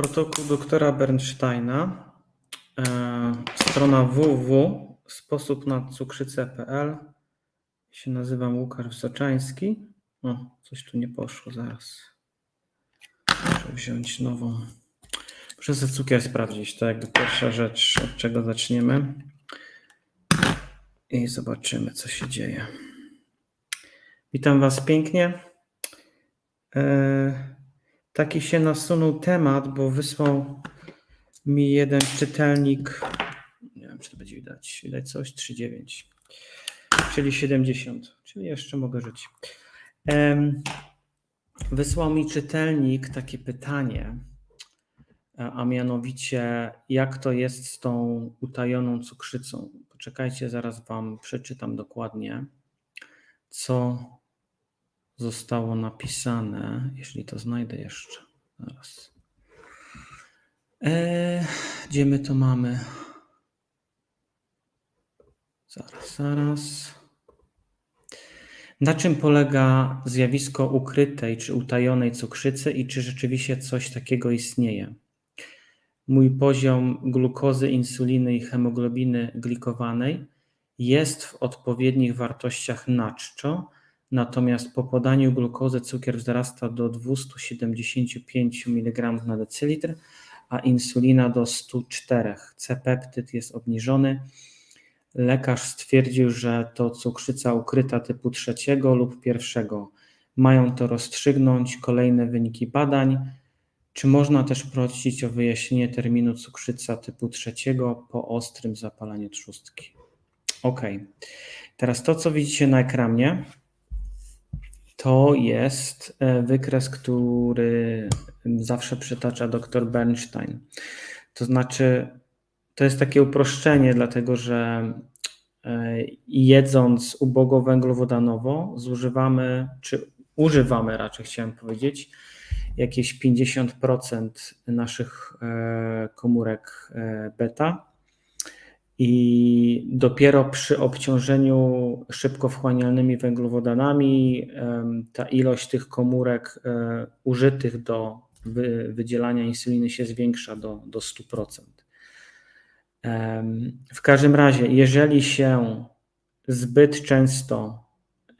Protokół doktora Bernsteina, e, strona www, sposób na cukrzycę.pl. Się nazywam Łukasz Wysoczański. O, coś tu nie poszło, zaraz. Muszę wziąć nową. Muszę sobie cukier sprawdzić, to jakby pierwsza rzecz, od czego zaczniemy. I zobaczymy, co się dzieje. Witam Was pięknie. E, taki się nasunął temat, bo wysłał mi jeden czytelnik. Nie wiem, czy to będzie widać. Widać coś? 3,9. Czyli 70. Czyli jeszcze mogę żyć. Wysłał mi czytelnik takie pytanie, a a mianowicie, jak to jest z tą utajoną cukrzycą? Poczekajcie, zaraz Wam przeczytam dokładnie, co zostało napisane, jeśli to znajdę jeszcze. Zaraz. Eee, gdzie my to mamy? Zaraz, zaraz. Na czym polega zjawisko ukrytej czy utajonej cukrzycy i czy rzeczywiście coś takiego istnieje? Mój poziom glukozy, insuliny i hemoglobiny glikowanej jest w odpowiednich wartościach na czczo, natomiast po podaniu glukozy cukier wzrasta do 275 mg na decylitr, a insulina do 104. C-peptyd jest obniżony. Lekarz stwierdził, że to cukrzyca ukryta typu trzeciego lub pierwszego. Mają to rozstrzygnąć kolejne wyniki badań. Czy można też prosić o wyjaśnienie terminu cukrzyca typu trzeciego po ostrym zapaleniu trzustki? Ok. Teraz to, co widzicie na ekranie, to jest e, wykres, który zawsze przytacza dr Bernstein. To znaczy, to jest takie uproszczenie, dlatego że e, jedząc ubogowęglowodanowo zużywamy, czy używamy raczej chciałem powiedzieć, jakieś 50% naszych e, komórek beta i dopiero przy obciążeniu szybko wchłanialnymi węglowodanami ta ilość tych komórek e, użytych do wy- wydzielania insuliny się zwiększa do, do 100%. Em, W każdym razie, jeżeli się zbyt często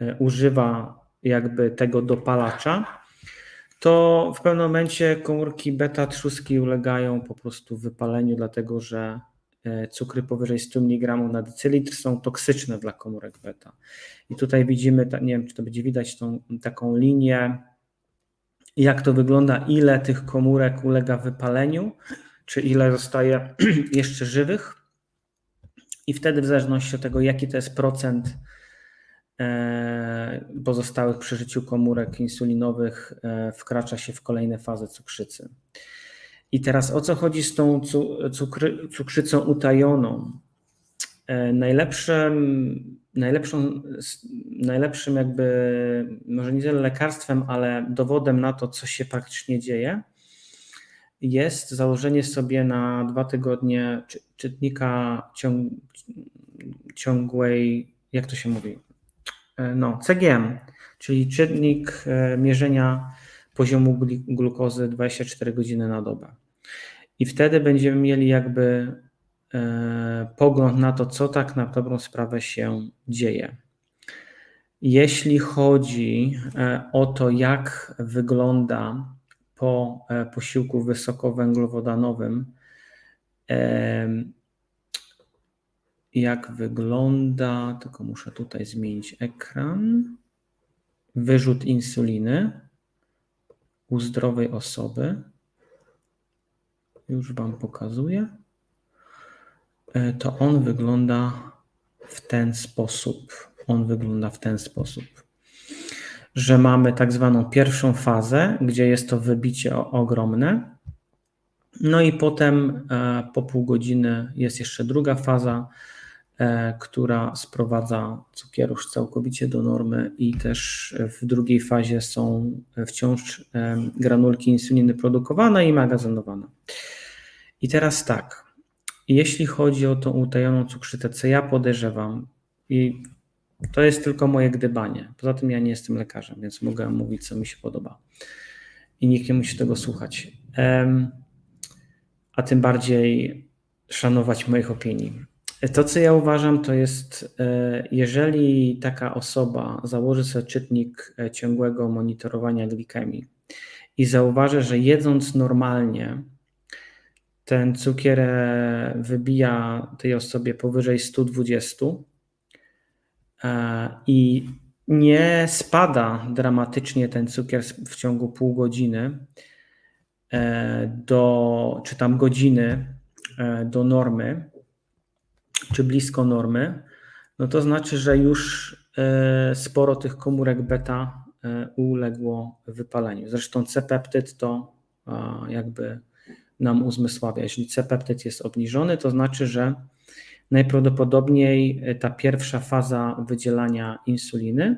e, używa jakby tego dopalacza, to w pewnym momencie komórki beta trzustki ulegają po prostu wypaleniu, dlatego że cukry powyżej 100 mg na decylitr są toksyczne dla komórek beta. I tutaj widzimy, nie wiem czy to będzie widać, tą taką linię, jak to wygląda, ile tych komórek ulega wypaleniu, czy ile zostaje jeszcze żywych. I wtedy, w zależności od tego, jaki to jest procent e, pozostałych przy życiu komórek insulinowych, e, wkracza się w kolejne fazy cukrzycy. I teraz o co chodzi z tą cu- cukry, cukrzycą utajoną? E, Najlepszym, najlepszą, najlepszym jakby, może nie tyle lekarstwem, ale dowodem na to, co się praktycznie dzieje, jest założenie sobie na dwa tygodnie czy- czytnika ciąg, ciągłej, jak to się mówi? E, No, CGM, czyli czytnik e, mierzenia poziomu glukozy 24 godziny na dobę. I wtedy będziemy mieli jakby e, pogląd na to, co tak na dobrą sprawę się dzieje. Jeśli chodzi e, o to, jak wygląda po e, posiłku wysokowęglowodanowym, jak wygląda, tylko muszę tutaj zmienić ekran, wyrzut insuliny u zdrowej osoby. Już Wam pokazuję. E, To on wygląda w ten sposób. On wygląda w ten sposób, że mamy tak zwaną pierwszą fazę, gdzie jest to wybicie ogromne. No i potem e, po pół godziny jest jeszcze druga faza, e, która sprowadza cukier już całkowicie do normy i też w drugiej fazie są wciąż granulki insuliny produkowane i magazynowane. I teraz tak, jeśli chodzi o tą utajoną cukrzycę, co ja podejrzewam i to jest tylko moje gdybanie. Poza tym ja nie jestem lekarzem, więc mogę mówić, co mi się podoba. I nikt nie musi tego słuchać. A tym bardziej szanować moich opinii. To, co ja uważam, to jest, e, jeżeli taka osoba założy sobie czytnik e, ciągłego monitorowania glikemii i zauważy, że jedząc normalnie, ten cukier e, wybija tej osobie powyżej 120 i nie spada dramatycznie ten cukier w ciągu pół godziny do, czy tam godziny do normy, czy blisko normy, no to znaczy, że już e, sporo tych komórek beta e, uległo wypaleniu. Zresztą C-peptyd to jakby nam uzmysławia. Jeśli C-peptyd jest obniżony, to znaczy, że najprawdopodobniej ta pierwsza faza wydzielania insuliny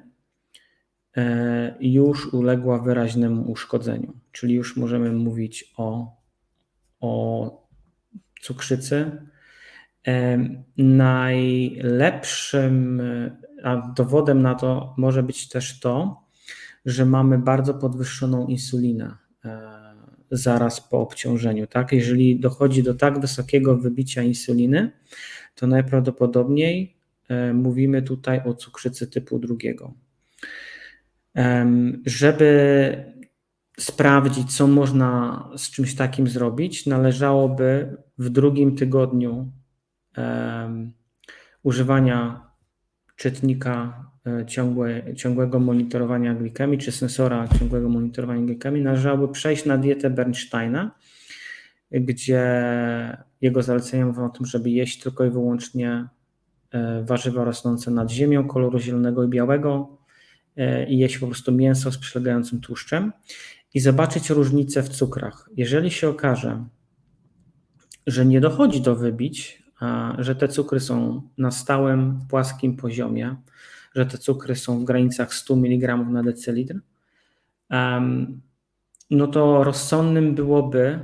e, już uległa wyraźnemu uszkodzeniu, czyli już możemy mówić o, o cukrzycy, Najlepszym a dowodem na to może być też to, że mamy bardzo podwyższoną insulinę e, zaraz po obciążeniu. Tak? Jeżeli dochodzi do tak wysokiego wybicia insuliny, to najprawdopodobniej e, mówimy tutaj o cukrzycy typu drugiego. Żeby sprawdzić, co można z czymś takim zrobić, należałoby w drugim tygodniu używania czytnika ciągłe, ciągłego monitorowania glikemii, czy sensora ciągłego monitorowania glikemii, należałoby przejść na dietę Bernsteina, gdzie jego zalecenia mówią o tym, żeby jeść tylko i wyłącznie e, warzywa rosnące nad ziemią koloru zielonego i białego e, i jeść po prostu mięso z przylegającym tłuszczem i zobaczyć różnicę w cukrach. Jeżeli się okaże, że nie dochodzi do wybić, że te cukry są na stałym, płaskim poziomie, że te cukry są w granicach 100 mg na decylitr, no to rozsądnym byłoby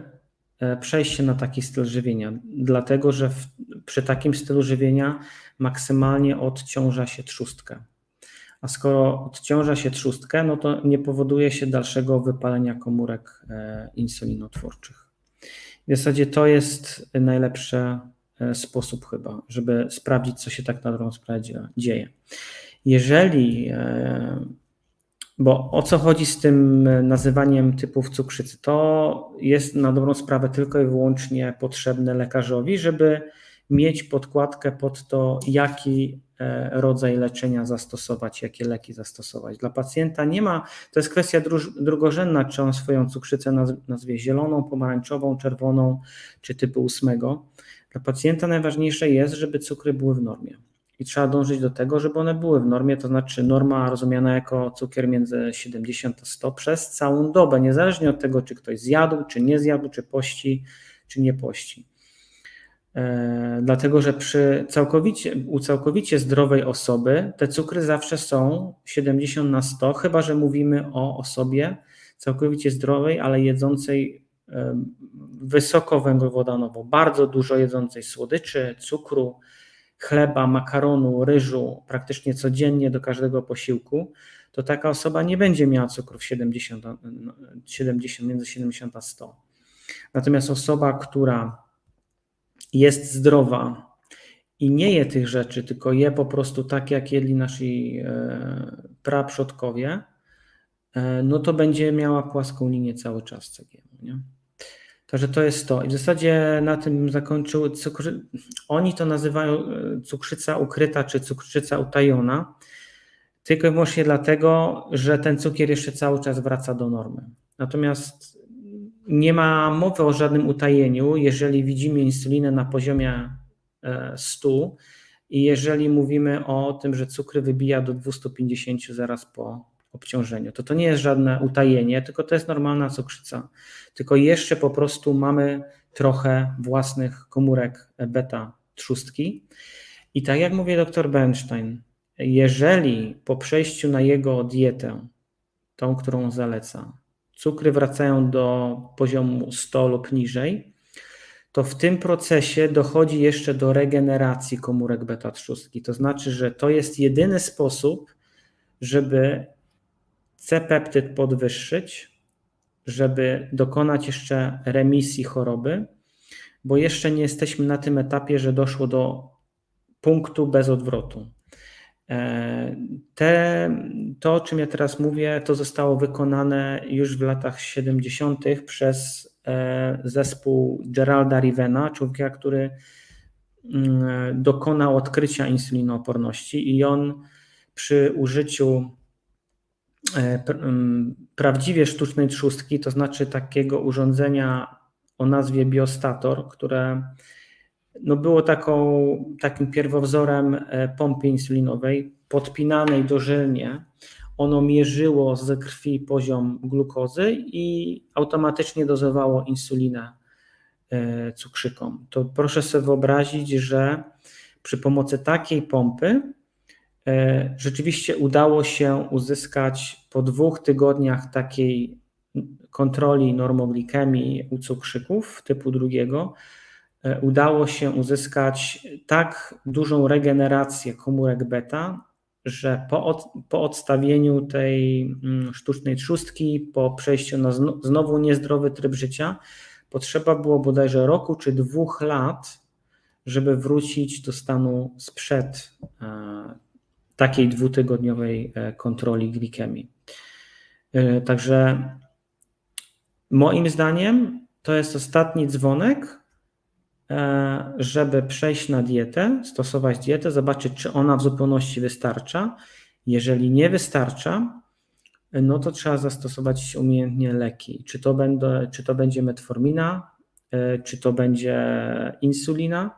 e, przejście na taki styl żywienia, dlatego że w, przy takim stylu żywienia maksymalnie odciąża się trzustkę. A skoro odciąża się trzustkę, no to nie powoduje się dalszego wypalenia komórek e, insulinotwórczych. W zasadzie to jest najlepsze E, sposób chyba, żeby sprawdzić, co się tak na dobrą sprawę dzieje. Jeżeli, e, bo o co chodzi z tym nazywaniem typów cukrzycy? To jest na dobrą sprawę tylko i wyłącznie potrzebne lekarzowi, żeby mieć podkładkę pod to, jaki e, rodzaj leczenia zastosować, jakie leki zastosować. Dla pacjenta nie ma, to jest kwestia drugorzędna, czy on swoją cukrzycę nazwie zieloną, pomarańczową, czerwoną, czy typu ósmego. Dla pacjenta najważniejsze jest, żeby cukry były w normie. I trzeba dążyć do tego, żeby one były w normie, to znaczy norma rozumiana jako cukier między 70 a 100 przez całą dobę, niezależnie od tego, czy ktoś zjadł, czy nie zjadł, czy pości, czy nie pości. E, dlatego, że przy całkowicie, u całkowicie zdrowej osoby te cukry zawsze są 70 na 100, chyba że mówimy o osobie całkowicie zdrowej, ale jedzącej wysokowęglowodanowo, bardzo dużo jedzącej słodyczy, cukru, chleba, makaronu, ryżu praktycznie codziennie do każdego posiłku, to taka osoba nie będzie miała cukrów 70, 70 między 70 a 100. Natomiast osoba, która jest zdrowa i nie je tych rzeczy, tylko je po prostu tak, jak jedli nasi e, praprzodkowie, e, no to będzie miała płaską linię cały czas CGM. Nie? Także to jest to. I w zasadzie na tym zakończył. Cukrzy... Oni to nazywają e, cukrzyca ukryta czy cukrzyca utajona, tylko i wyłącznie dlatego, że ten cukier jeszcze cały czas wraca do normy. Natomiast nie ma mowy o żadnym utajeniu, jeżeli widzimy insulinę na poziomie 100 e, i jeżeli mówimy o tym, że cukry wybija do 250 zaraz po obciążeniu. To to nie jest żadne utajenie, tylko to jest normalna cukrzyca. Tylko jeszcze po prostu mamy trochę własnych komórek beta trzustki. I tak jak mówi dr Bernstein, jeżeli po przejściu na jego dietę, tą, którą zaleca, cukry wracają do poziomu 100 lub niżej, to w tym procesie dochodzi jeszcze do regeneracji komórek beta trzustki. To znaczy, że to jest jedyny sposób, żeby C-peptyd podwyższyć, żeby dokonać jeszcze remisji choroby, bo jeszcze nie jesteśmy na tym etapie, że doszło do punktu bez odwrotu. E, te, to, o czym ja teraz mówię, to zostało wykonane już w latach 70. przez e, zespół Geralda Rivena, człowieka, który mm, dokonał odkrycia insulinooporności i on przy użyciu prawdziwie sztucznej trzustki, to znaczy takiego urządzenia o nazwie biostator, które no było taką, takim pierwowzorem e, pompy insulinowej podpinanej dożylnie. Ono mierzyło z krwi poziom glukozy i automatycznie dozowało insulinę e, cukrzykom. To proszę sobie wyobrazić, że przy pomocy takiej pompy e, rzeczywiście udało się uzyskać po dwóch tygodniach takiej kontroli normoglikemii u cukrzyków typu drugiego, E, udało się uzyskać tak dużą regenerację komórek beta, że po, od, po odstawieniu tej mm, sztucznej trzustki, po przejściu na znowu niezdrowy tryb życia, potrzeba było bodajże roku czy dwóch lat, żeby wrócić do stanu sprzed e, takiej dwutygodniowej e, kontroli glikemii. Także moim zdaniem to jest ostatni dzwonek, E, żeby przejść na dietę, stosować dietę, zobaczyć, czy ona w zupełności wystarcza. Jeżeli nie wystarcza, no to trzeba zastosować umiejętnie leki. Czy to, czy to będzie metformina, e, czy to będzie insulina,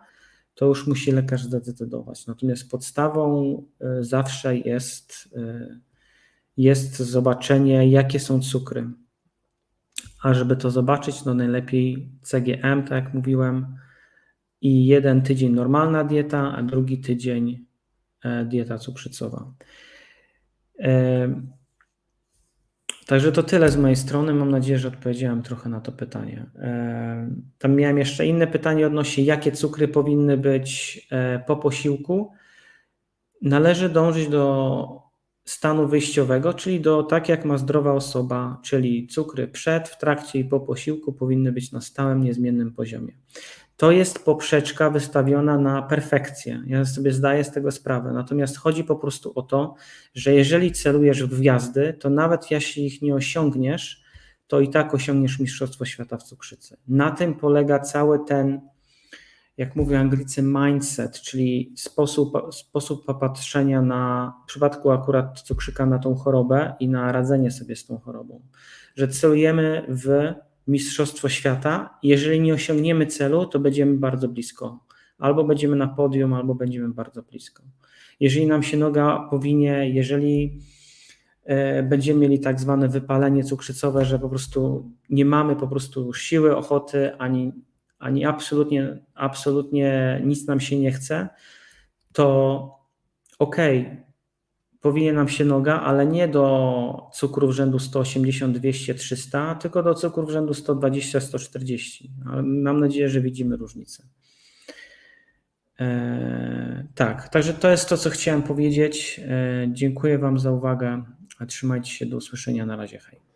to już musi lekarz zdecydować. Natomiast podstawą e, zawsze jest, jest zobaczenie, jakie są cukry. A żeby to zobaczyć, no najlepiej CGM, tak jak mówiłem, i jeden tydzień normalna dieta, a drugi tydzień e, dieta cukrzycowa. E, także to tyle z mojej strony. Mam nadzieję, że odpowiedziałem trochę na to pytanie. E, tam miałem jeszcze inne pytanie odnośnie, jakie cukry powinny być po posiłku. Należy dążyć do stanu wyjściowego, czyli do tak jak ma zdrowa osoba, czyli cukry przed, w trakcie i po posiłku powinny być na stałym, niezmiennym poziomie. To jest poprzeczka wystawiona na perfekcję. Ja sobie zdaję z tego sprawę. Natomiast chodzi po prostu o to, że jeżeli celujesz w gwiazdy, to nawet jeśli ich nie osiągniesz, to i tak osiągniesz Mistrzostwo Świata w cukrzycy. Na tym polega cały ten, jak mówią Anglicy, mindset, czyli sposób, sposób popatrzenia na, w przypadku akurat cukrzyka, na tą chorobę i na radzenie sobie z tą chorobą. Że celujemy w Mistrzostwo Świata. Jeżeli nie osiągniemy celu, to będziemy bardzo blisko. Albo będziemy na podium, albo będziemy bardzo blisko. Jeżeli nam się noga powinie, jeżeli e, będziemy mieli tak zwane wypalenie cukrzycowe, że po prostu nie mamy po prostu siły, ochoty, ani, ani absolutnie, absolutnie nic nam się nie chce, to okej, okay, powinien nam się noga, ale nie do cukrów rzędu 180, 200, 300, tylko do cukrów rzędu 120, 140. Ale mam nadzieję, że widzimy różnicę. Eee, tak, także to jest to, co chciałem powiedzieć. Eee, dziękuję Wam za uwagę. Trzymajcie się, do usłyszenia. Na razie. Hej.